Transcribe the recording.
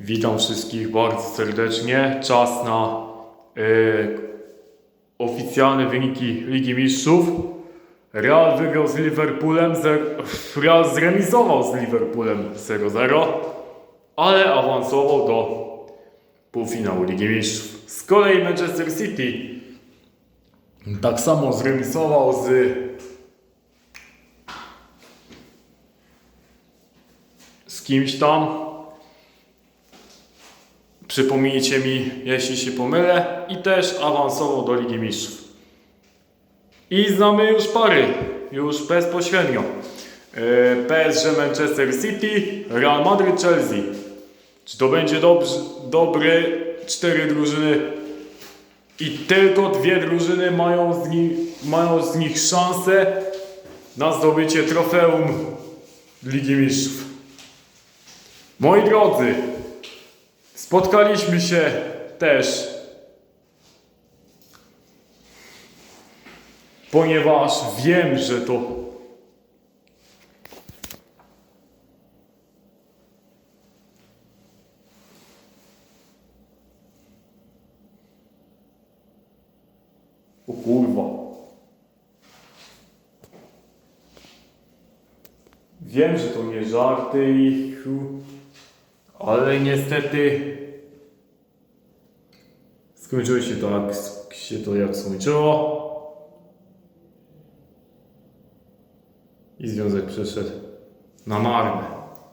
Witam wszystkich bardzo serdecznie. Czas na y, oficjalne wyniki Ligi Mistrzów. Real wygrał z Liverpoolem, Real zremisował z Liverpoolem 0-0, ale awansował do półfinału Ligi Mistrzów. Z kolei Manchester City tak samo zremisował z z kimś tam. Przypomnijcie mi, jeśli się pomylę. I też awansował do Ligi Mistrzów. I znamy już pary, już bezpośrednio. Yy, PSG Manchester City, Real Madrid Chelsea. Czy to będzie dobrze, dobry cztery drużyny i tylko dwie drużyny mają z, nich, mają z nich szansę na zdobycie trofeum Ligi Mistrzów. Moi drodzy, spotkaliśmy się też, ponieważ wiem, że to kurwa. Wiem, że to nie żarty i ale niestety skończyło się to jak się to jak skończyło. I związek przeszedł na marne.